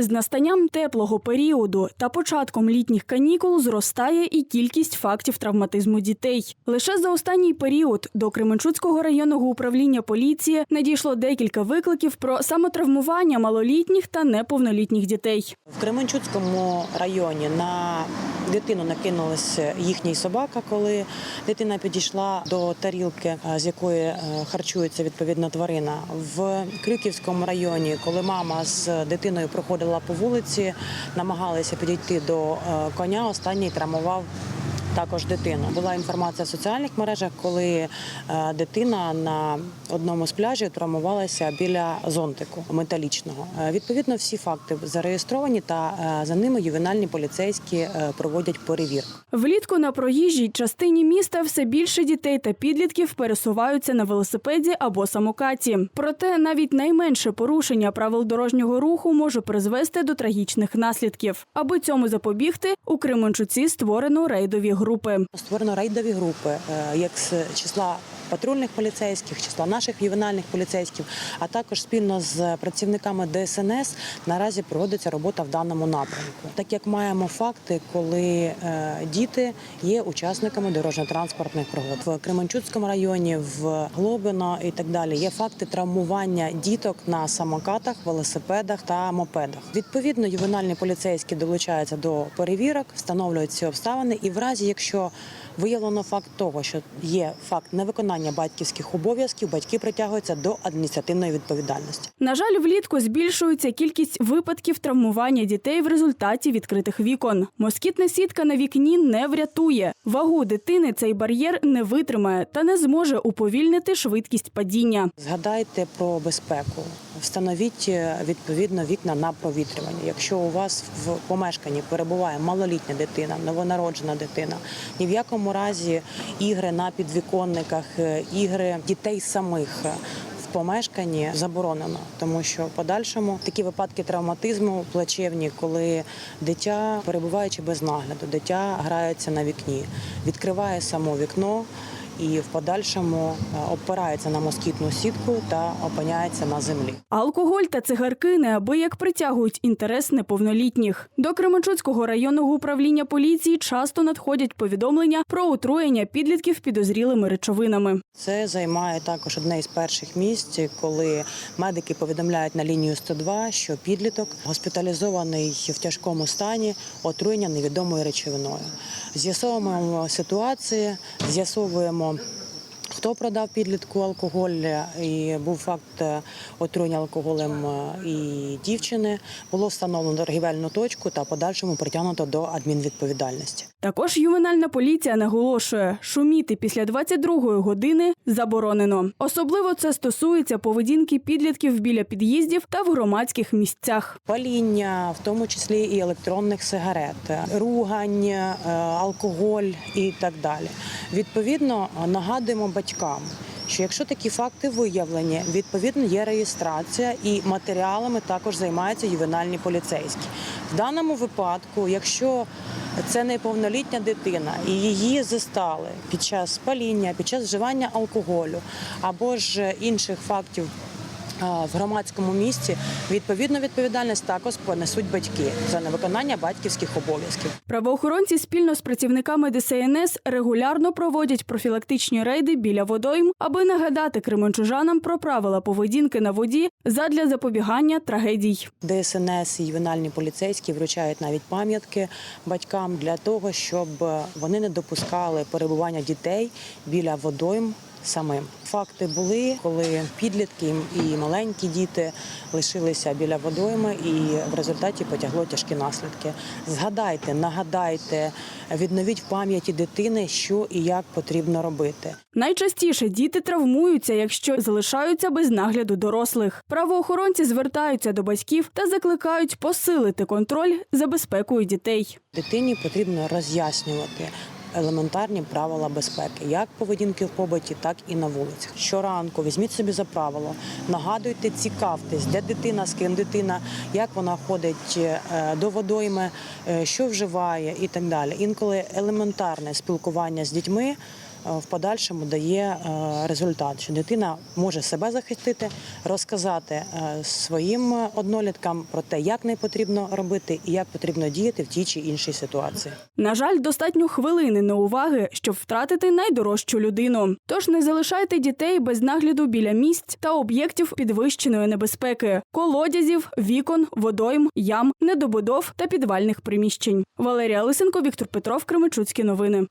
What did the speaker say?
З настанням теплого періоду та початком літніх канікул зростає і кількість фактів травматизму дітей. Лише за останній період до Кременчуцького районного управління поліції надійшло декілька викликів про самотравмування малолітніх та неповнолітніх дітей. В Кременчуцькому районі на дитину накинулася їхній собака, коли дитина підійшла до тарілки, е, з якої е, харчується відповідна тварина. В Крюківському районі, коли мама з дитиною проходила по вулиці, намагалися підійти до е, коня. Останній травмував. Також дитину була інформація в соціальних мережах, коли е, дитина на одному з пляжів травмувалася біля зонтику металічного. Е, відповідно, всі факти зареєстровані, та е, за ними ювенальні поліцейські проводять перевірку. Влітку на проїжджій частині міста все більше дітей та підлітків пересуваються на велосипеді або самокаті. Проте навіть найменше порушення правил дорожнього руху може призвести до трагічних наслідків. Аби цьому запобігти, у Кременчуці створено рейдові групи. Створено рейдові групи, е, як з числа патрульних поліцейських, числа наших ювенальних поліцейських, а також спільно з працівниками ДСНС наразі проводиться робота в даному напрямку. Так як маємо факти, коли е, діти є учасниками дорожньо-транспортних пригод в Кременчуцькому районі, в Глобино і так далі. Є факти травмування діток на самокатах, велосипедах та мопедах. Відповідно, ювенальні поліцейські долучаються до перевірок, встановлюють ці обставини, і в разі, якщо виявлено факт того, що є факт невиконання батьківських обов'язків, батьки притягуються до адміністративної відповідальності. На жаль, влітку збільшується кількість випадків травмування дітей в результаті відкритих вікон. Москітна сітка на вікні не врятує. Вагу дитини цей бар'єр не витримає та не зможе уповільнити швидкість падіння. Згадайте про безпеку. Встановіть е, відповідно вікна на провітрювання. Якщо у вас в помешканні перебуває малолітня дитина, новонароджена дитина, ні в якому разі ігри на підвіконниках, е, ігри дітей самих. е, помешканні заборонено, тому що в подальшому такі випадки травматизму плачевні, коли дитя, перебуваючи без нагляду, дитя грається на вікні, відкриває само вікно і в подальшому е, опирається на москітну сітку та опиняється на землі. Алкоголь та цигарки неабияк притягують інтерес неповнолітніх. До Кременчуцького районного управління поліції часто надходять повідомлення про отруєння підлітків підозрілими речовинами. Це займає також одне із перших місць, коли медики повідомляють на лінію 102, що підліток госпіталізований в тяжкому стані, отруєння невідомою речовиною. З'ясовуємо ситуацію, з'ясовуємо. um, Хто продав підлітку алкоголь і був факт е, отруєння алкоголем е, і дівчини, було встановлено торгівельну точку та подальшому притягнуто до адмінвідповідальності. Також ювенальна поліція наголошує, шуміти після 22-ї години заборонено. Особливо це стосується поведінки підлітків біля під'їздів та в громадських місцях. Паління, в тому числі і електронних сигарет, ругань, е, алкоголь і так далі. Відповідно, нагадуємо батькам. Що якщо такі факти виявлені, відповідно є реєстрація і матеріалами також займаються ювенальні поліцейські. В даному випадку, якщо це неповнолітня дитина і її застали під час паління, під час вживання алкоголю або ж інших фактів в громадському місці відповідну відповідальність також понесуть батьки за невиконання батьківських обов'язків. Правоохоронці спільно з працівниками ДСНС регулярно проводять профілактичні рейди біля водойм, аби нагадати кременчужанам про правила поведінки на воді задля запобігання трагедій. ДСНС і ювенальні поліцейські вручають навіть пам'ятки батькам для того, щоб вони не допускали перебування дітей біля водойм самим. Факти були, коли підлітки і маленькі діти лишилися біля водойми, і в результаті потягло тяжкі наслідки. Згадайте, нагадайте, відновіть в пам'яті дитини, що і як потрібно робити. Найчастіше діти травмуються, якщо залишаються без нагляду дорослих. Правоохоронці звертаються до батьків та закликають посилити контроль за безпекою дітей. Дитині потрібно роз'яснювати. Елементарні правила безпеки, як поведінки в побуті, так і на вулицях. Щоранку візьміть собі за правило, нагадуйте, цікавтесь, де дитина, з ким дитина, як вона ходить е, до водойми, е, що вживає і так далі. Інколи елементарне спілкування з дітьми в подальшому дає е, результат, що дитина може себе захистити, розказати е, своїм одноліткам про те, як не потрібно робити і як потрібно діяти в тій чи іншій ситуації. На жаль, достатньо хвилини на уваги, щоб втратити найдорожчу людину. Тож не залишайте дітей без нагляду біля місць та об'єктів підвищеної небезпеки: колодязів, вікон, водойм, ям, недобудов та підвальних приміщень. Валерія Лисенко, Віктор Петров, Кременчуцькі новини.